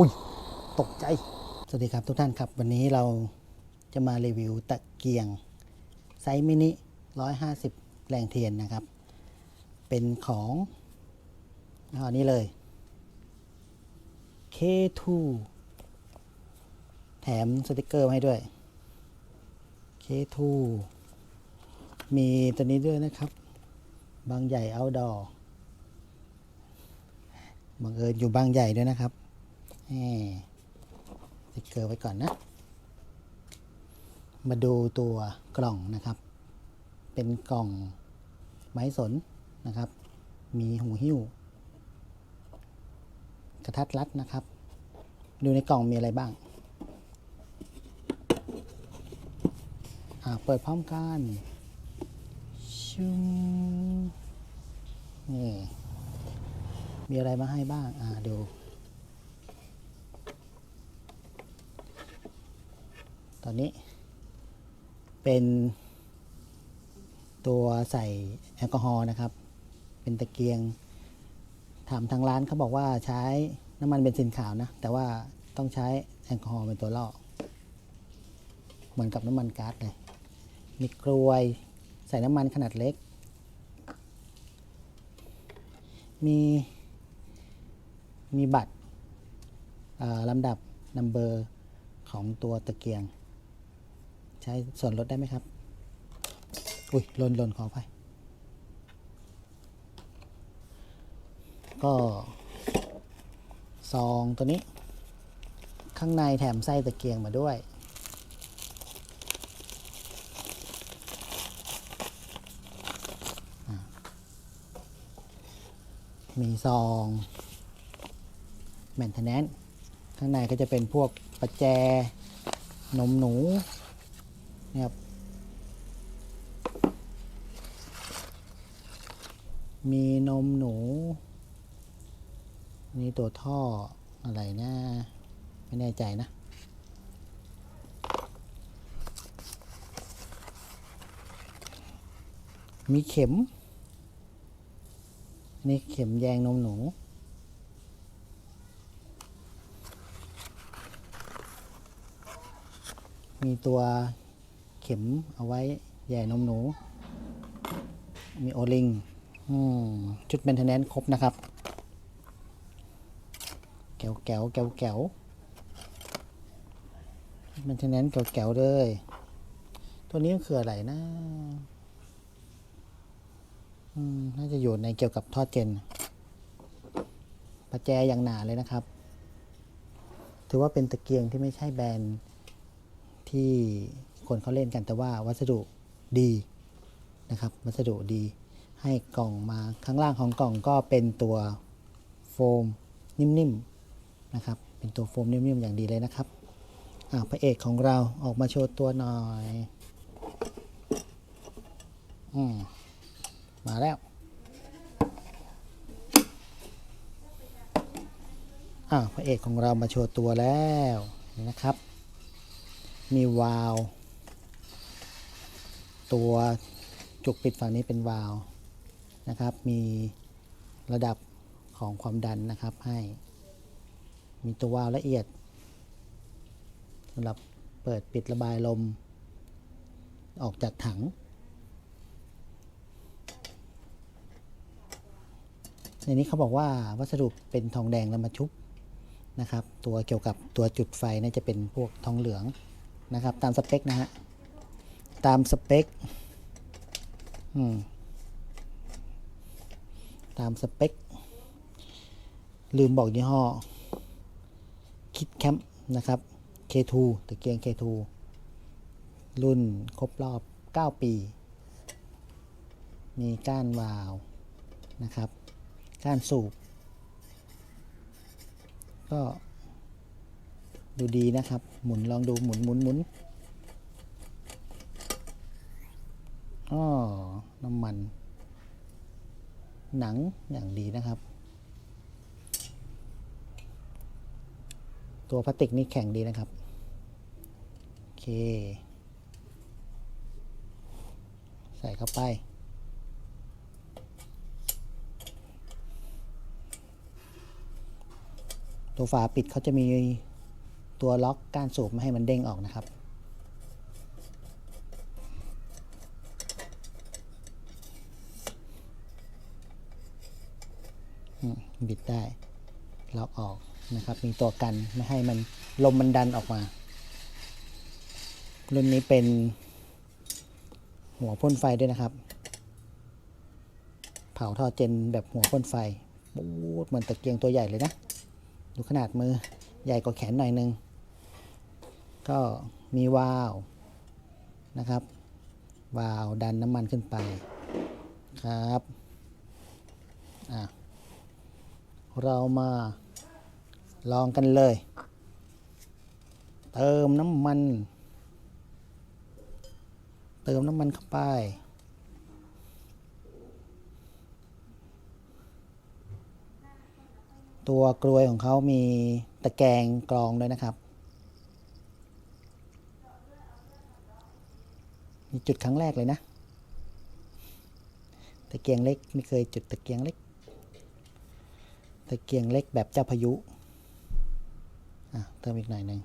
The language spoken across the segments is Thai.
อุ้ย ตกใจ สวัสดีครับทุกท่านครับ วันนี้เราจะมารีวิวตะเกียง ไซส์มินิ 150 แรงเทียนนะครับ เป็นของอันนี้เลย K2 แถมสติกเกอร์มาให้ด้วย K2 มีตัวนี้ด้วยนะครับ บางใหญ่เอาดอบังเอิญอยู่บางใหญ่ด้วยนะครับ สติกเกอร์ไว้ก่อนนะ มาดูตัวกล่องนะครับ เป็นกล่องไม้สนนะครับ มีหูหิ้ว กระทัดรัดนะครับ ดูในกล่องมีอะไรบ้างอ่าเปิดพร้อมกันชุงนี่มีอะไรมาให้บ้าง อ่าดู ตอนนี้ เป็นตัวใส่แอลกอฮอล์นะครับ เป็นตะเกียง ถามทางร้านเขาบอกว่าใช้น้ำมันเบนซินขาวนะ แต่ว่าต้องใช้แอลกอฮอล์เป็นตัวล่อ เหมือนกับน้ำมันก๊าซเลย มีกลวยใส่น้ำมันขนาดเล็ก มีมีบัตรลำดับนัมเบอร์ของตัวตะเกียง ช้ส่วนลดได้ไหมครับ อุ้ยหล่นหล่นขอไป ก็ซองตัวนี้ ข้างในแถมไส้ตะเกียงมาด้วย มีซองแมนเทนแนนข้างในก็จะเป็นพวกประแจนมหนู นี่ครับ มีนมหนู นี่ตัวท่ออะไรนะไม่แน่ใจนะ มีเข็ม นี่เข็มแยงนมหนูมีตัว ข็มเอาไว้แย่นมหนู มีโอลิงชุดเมนเทนแนนครบนะครับ แก้วแก้วแก้วแก้วเมนเทนแนนแก้วแก้วเลย ตัวนี้คืออะไรนะน่าจะอยู่ในเกี่ยวกับท่อเจนประแจอย่างหนาเลยนะครับ ถือว่าเป็นตะเกียงที่ไม่ใช่แบรนด์ที่ คนเขาเล่นกันแต่ว่าวัสดุดีนะครับ วัสดุดีให้กล่องมาข้างล่างของกล่องก็เป็นตัวโฟมนิ่มๆนะครับ เป็นตัวโฟมนิ่มๆอย่างดีเลยนะครับอ่าพระเอกของเราออกมาโชว์ตัวหน่อยอืมมาแล้วอ่าพระเอกของเรามาโชว์ตัวแล้วนี่นะครับ มีวาล์ว ตัวจุกปิดฝั่งนี้เป็นวาล์วนะครับ มีระดับของความดันนะครับให้ มีตัววาล์วละเอียดสำหรับเปิดปิดระบายลมออกจากถังในนี้เขาบอกว่าวัสดุเป็นทองแดงแล้วมาชุบนะครับ ตัวเกี่ยวกับตัวจุดไฟน่าจะเป็นพวกทองเหลืองนะครับ ตามสเปคนะฮะ ตามสเปคตามสเปค ลืมบอกยี่ห้อ คิดแคมป์นะครับ K2 ตะเกียง K2 รุ่นครบรอบ 9 ปี มีก้านวาล์วนะครับ ก้านสูบ ก็ดูดีนะครับ หมุนลองดูหมุนหมุนหมุน อ๋อน้ำมัน หนังอย่างดีนะครับ ตัวพลาสติกนี่แข็งดีนะครับ โอเค ใส่เข้าไปตัวฝาปิดเขาจะมีตัวล็อกกานสูบไม่ให้มันเด้งออกนะครับ อืม บิดได้ล็อกออกนะครับ มีตัวกันไม่ให้มันลมมันดันออกมา รุ่นนี้เป็นหัวพ่นไฟด้วยนะครับ เผาท่อเจนแบบหัวพ่นไฟปูดเหมือนตะเกียงตัวใหญ่เลยนะ ดูขนาดมือใหญ่กว่าแขนหน่อยนึง ก็มีวาล์วนะครับ วาล์วดันน้ำมันขึ้นไปครับ อะ เรามาลองกันเลย เติมน้ำมัน เติมน้ำมันเข้าไป ตัวกลวยของเขามีตะแกรงกรองด้วยนะครับ มีจุดครั้งแรกเลยนะ ตะเกียงเล็กไม่เคยจุดตะเกียงเล็ก ตะเกียงเล็กแบบเจ้าพายุ อะ เติมอีกหน่อยหนึ่ง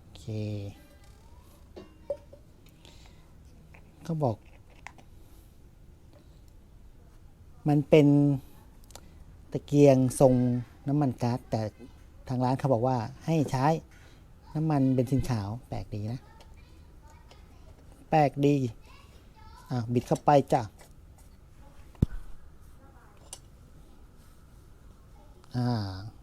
โอเคเขาบอก มันเป็นตะเกียงทรงน้ำมันก๊าซแต่ทางร้านเขาบอกว่าให้ใช้น้ำมันเบนซินขาว แปลกดีนะ แปลกดี อะ บิดเข้าไปจ้ะ อ่า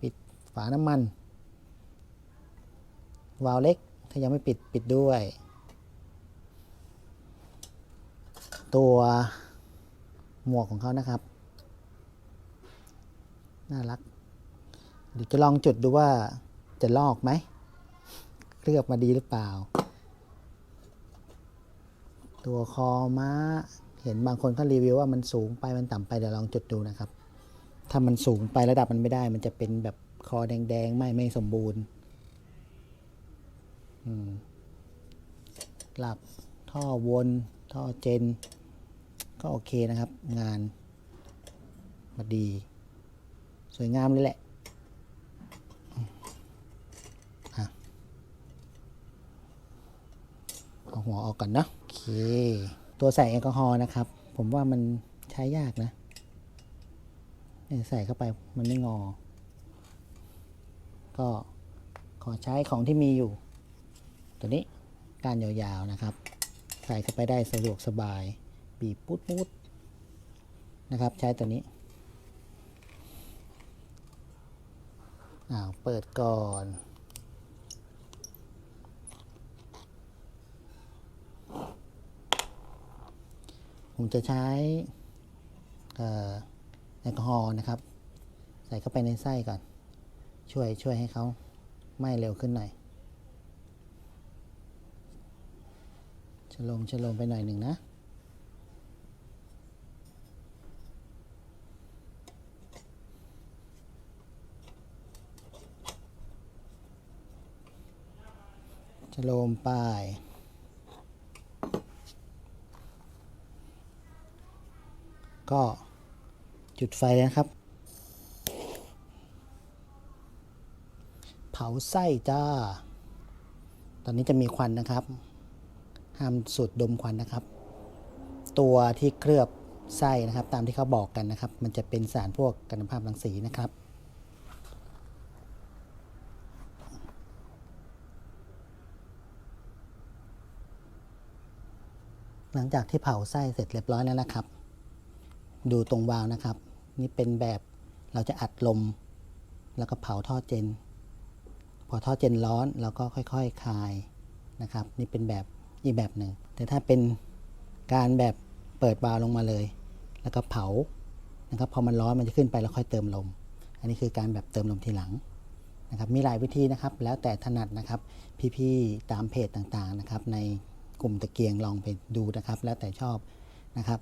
ปิดฝาน้ำมัน วาล์วเล็ก ถ้ายังไม่ปิดปิดด้วย ตัวหมวกของเขานะครับ น่ารัก เดี๋ยวจะลองจุดดูว่าจะลอกไหมเคลือบมาดีหรือเปล่า ตัวคอม้า เห็นบางคนเขารีวิวว่ามันสูงไปมันต่ำไปเดี๋ยวลองจุดดูนะครับ ถ้ามันสูงไประดับมันไม่ได้ มันจะเป็นแบบคอแดงๆไม่ไม่สมบูรณ์หลักท่อวนท่อเจน ก็โอเคนะครับ งานมาดี สวยงามเลยแหละเอาหัวออกก่อนเนาะโอเค ตัวใส่แอลกอฮอล์นะครับ ผมว่ามันใช้ยากนะ ใส่เข้าไปมันไม่งอ ก็ขอใช้ของที่มีอยู่ ตัวนี้การยาวๆนะครับ ใส่เข้าไปได้สะดวกสบาย บีบปุ๊ดปุ๊ดนะครับใช้ตัวนี้อ้าวเปิดก่อนผมจะใช้เอ่อ แอลกอฮอล์นะครับ ใส่เข้าไปในไส้ก่อน ช่วยช่วยให้เขาไหม้เร็วขึ้นหน่อยชะลมชะลมไปหน่อยหนึ่งนะชะลมไปก็ จุดไฟนะครับ เผาไส้จ้า ตอนนี้จะมีควันนะครับ ห้ามสูดดมควันนะครับ ตัวที่เคลือบไส้นะครับ ตามที่เขาบอกกันนะครับ มันจะเป็นสารพวกกันภาพรังสีนะครับหลังจากที่เผาไส้เสร็จเรียบร้อยแล้วนะครับ ดูตรงวาล์วนะครับ นี่เป็นแบบเราจะอัดลม แล้วก็เผาท่อเจน พอท่อเจนร้อนเราก็ค่อยๆคคลายนะครับ นี่เป็นแบบอีกแบบหนึ่ง แต่ถ้าเป็นการแบบเปิดวาล์วลงมาเลย แล้วก็เผานะครับพอมันร้อนมันจะขึ้นไปแล้วค่อยเติมลม อันนี้คือการแบบเติมลมทีหลังนะครับมีหลายวิธีนะครับแล้วแต่ถนัดนะครับพี่ๆตามเพจต่างๆนะครับในกลุ่มตะเกียงลองไปดูนะครับ แล้วแต่ชอบนะครับ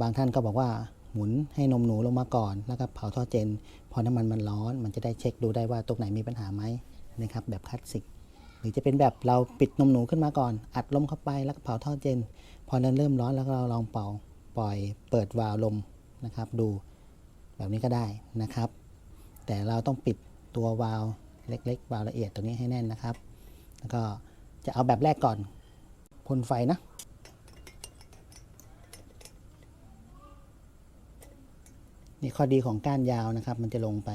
บางท่านก็บอกว่า หมุนให้นมหนูลงมาก่อนแล้วก็เผาท่อเจน พอน้ำมันมันร้อน มันจะได้เช็คดูได้ว่าตรงไหนมีปัญหาไหมนะครับแบบคลาสสิกหรือจะเป็นแบบเราปิดนมหนูขึ้นมาก่อน อัดลมเข้าไปแล้วก็เผาท่อเจน พอนั้นเริ่มร้อนแล้วเราลองเป่าปล่อยเปิดวาล์วลมนะครับ ดูแบบนี้ก็ได้นะครับ แต่เราต้องปิดตัววาล์วเล็กๆวาล์วละเอียดตัวนี้ให้แน่นนะครับ แล้วก็จะเอาแบบแรกก่อนพ่นไฟนะ นี่ข้อดีของก้านยาวนะครับ มันจะลงไป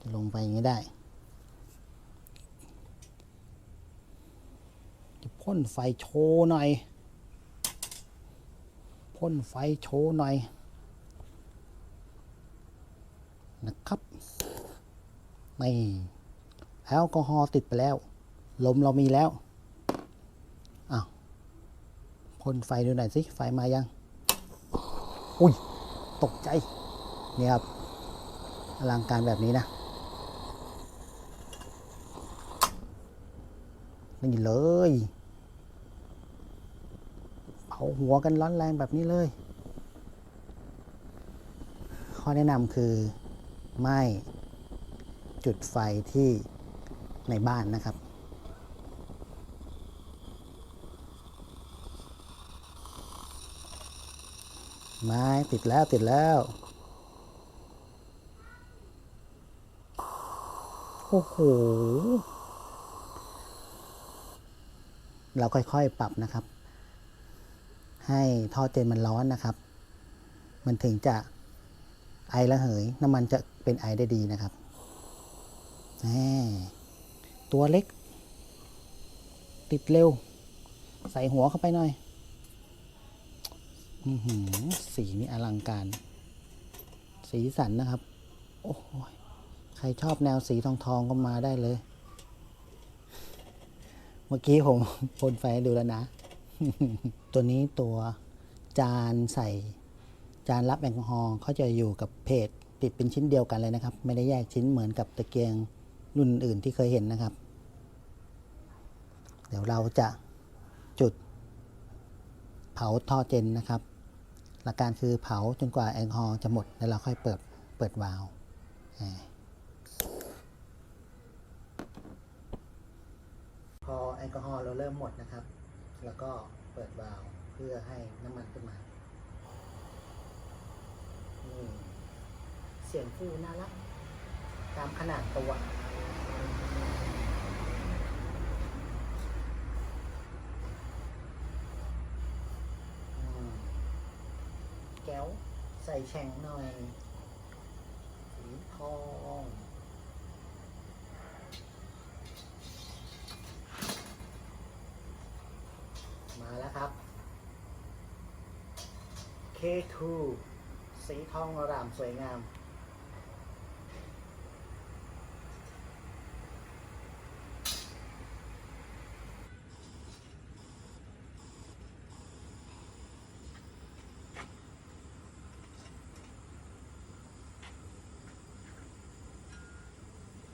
จะลงไปอย่างนี้ได้ จะพ่นไฟโชว์หน่อย พ่นไฟโชว์หน่อย นะครับนี่แอลกอฮอล์ติดไปแล้ว ลมเรามีแล้ว พ่นไฟดูหน่อยสิไฟมายัง อุ้ย ตกใจ นี่ครับอลังการแบบนี้นะนี่เลยเผาหัวกันร้อนแรงแบบนี้เลย ข้อแนะนำคือไม่จุดไฟที่ในบ้านนะครับ ไม้ติดแล้วติดแล้ว โอ้โห เราค่อยๆปรับนะครับ ให้ท่อเจนมันร้อนนะครับ มันถึงจะไอระเหย น้ำมันจะเป็นไอได้ดีนะครับแหมตัวเล็ก ติดเร็ว ใส่หัวเข้าไปหน่อย สีนี่อลังการ สีสันนะครับ โอ้โหยใครชอบแนวสีทองทองก็มาได้เลย เมื่อกี้ผมพ่นไฟดูแล้วนะ ตัวนี้ตัวจานใส่ จานรับแอลกอฮอล์เขาจะอยู่กับเพจติดเป็นชิ้นเดียวกันเลยนะครับ ไม่ได้แยกชิ้นเหมือนกับตะเกียงรุ่นอื่นที่เคยเห็นนะครับ เดี๋ยวเราจะจุดเผาท่อเจนนะครับ หลักการคือเผาจนกว่าแอลกอฮอล์จะหมด แล้วเราค่อยเปิดเปิดวาล์วพอแอลกอฮอล์เราเริ่มหมดนะครับ แล้วก็เปิดวาล์วเพื่อให้น้ำมันขึ้นมานี่เสียงฟูน่ารักตามขนาดตัว อืมแก้วใส่แฉ่งหน่อยสีทองมาแล้วครับ K2 สีทองอร่ามสวยงาม